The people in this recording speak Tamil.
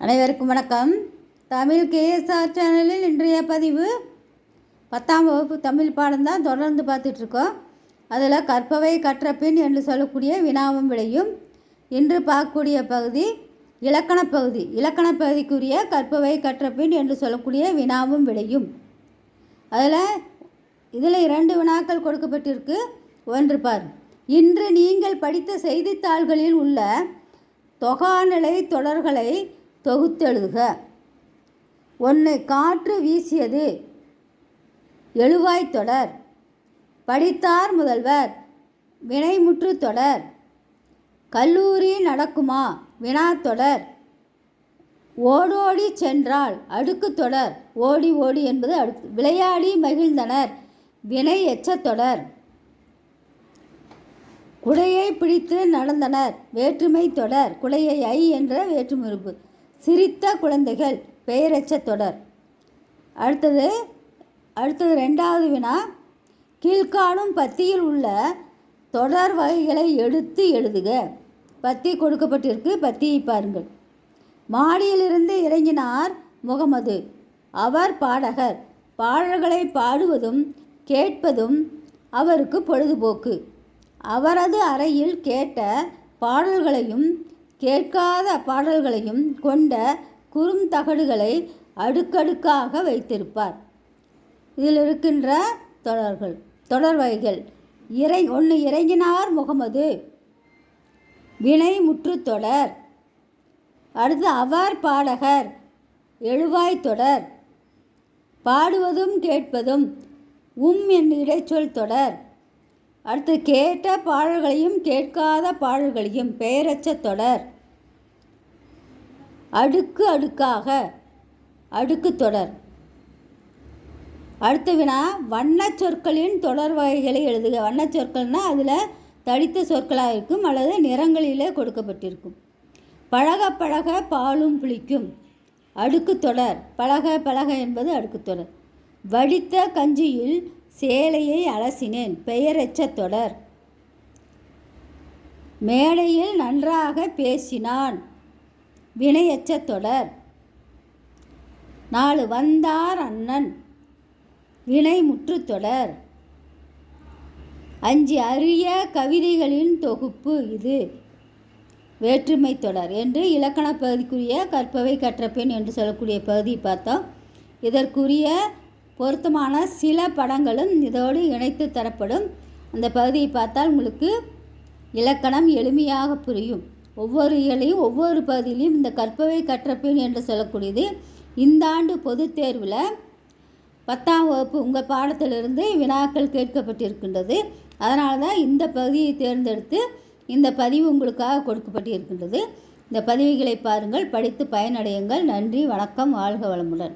அனைவருக்கும் வணக்கம். தமிழ் கேஎஸ்ஆர் சேனலில் இன்றைய பதிவு பத்தாம் வகுப்பு தமிழ் பாடம் தான் தொடர்ந்து பார்த்துட்ருக்கோம். அதில் கற்பவை கற்ற பின் என்று சொல்லக்கூடிய வினாவும் விடையும் இன்று பார்க்கக்கூடிய பகுதி இலக்கணப் பகுதி இலக்கணப் பகுதிக்குரிய கற்பவை கற்ற பின் என்று சொல்லக்கூடிய வினாவும் விடையும். அதில் இதில் இரண்டு வினாக்கள் கொடுக்கப்பட்டிருக்கு. ஒன்று பார் இன்று நீங்கள் படித்த செய்தித்தாள்களில் உள்ள தொகாநிலை தொடர்களை தொகுத்தெழுதுக ஒன்று காற்று வீசியது எழுவாய் தொடர். படித்தார் முதல்வர் வினைமுற்று தொடர். கல்லூரி நடக்குமா? வினா தொடர். ஓடோடி சென்றால் அடுக்கு தொடர். ஓடி ஓடி என்பது அடுக்கு விளையாடி மகிழ்ந்தனர். வினை எச்சத்தொடர் குடையை பிடித்து நடந்தனர். வேற்றுமை தொடர். குடையை ஐ என்ற வேற்றுமைருப்பு சிரித்த குழந்தைகள் பெயரெச்ச தொடர். அடுத்தது அடுத்தது ரெண்டாவது வினா. கீழ்காணும் பத்தியில் உள்ள தொடர் வகைகளை எடுத்து எழுதுக. பத்தி கொடுக்கப்பட்டிருக்கு பத்தியை பாருங்கள். மாடியிலிருந்து இறங்கினார் முகமது. அவர் பாடகர். பாடல்களை பாடுவதும் கேட்பதும் அவருக்கு பொழுதுபோக்கு. அவரது அறையில் கேட்ட பாடல்களையும் கேட்காத பாடல்களையும் கொண்ட குறுந்தகடுகளை அடுக்கடுக்காக வைத்திருப்பார். இதில் இருக்கின்ற தொடர்கள் தொடர்வகைகள். இறை ஒன்று இறங்கினார் முகமது. வினை முற்று தொடர். அடுத்து அவர் பாடகர் எழுவாய் தொடர். பாடுவதும் கேட்பதும் உம் என் இடைச்சொல் தொடர். அடுத்து கேட்ட பாடல்களையும் கேட்காத பாடல்களையும் பெயரச்ச தொடர். அடுக்கு அடுக்காக அடுக்கு தொடர். அடுத்து வினா வண்ண சொற்களின் தொடர் வகைகளை எழுதுக. வண்ண சொற்கள்னால் அதில் தடித்த சொற்களாக இருக்கும் அல்லது நிறங்களிலே கொடுக்கப்பட்டிருக்கும். பழக பழக பாலும் புளிக்கும். அடுக்கு தொடர். பழக பழக என்பது அடுக்கு தொடர். வடித்த கஞ்சியில் சேலையை அலசினேன். பெயரெச்ச தொடர். மேடையில் நன்றாக பேசினான். வினையச்ச தொடர். நாலு வந்தார் அண்ணன். வினை முற்றுத்தொடர் அஞ்சு அரிய கவிதைகளின் தொகுப்பு இது. வேற்றுமை தொடர் என்று இலக்கண பகுதிக்குரிய கற்பவை கற்றப்பெண் என்று சொல்லக்கூடிய பகுதி பார்த்தோம். இதற்குரிய பொருத்தமான சில படங்களும் இதோடு இணைத்து தரப்படும். அந்த பகுதியை பார்த்தால் உங்களுக்கு இலக்கணம் எளிமையாக புரியும். ஒவ்வொரு இயலையும் ஒவ்வொரு பகுதியிலையும் இந்த கற்பவை கற்றப்பெண் என்று சொல்லக்கூடியது. இந்த ஆண்டு பொதுத் தேர்வில் பத்தாம் வகுப்பு உங்கள் பாடத்திலிருந்து வினாக்கள் கேட்கப்பட்டிருக்கின்றது. அதனால தான் இந்த பகுதியை தேர்ந்தெடுத்து இந்த பதிவு உங்களுக்காக கொடுக்கப்பட்டிருக்கின்றது. இந்த பதிவுகளை பாருங்கள் படித்து பயனடையுங்கள். நன்றி வணக்கம் வாழ்க வளமுடன்.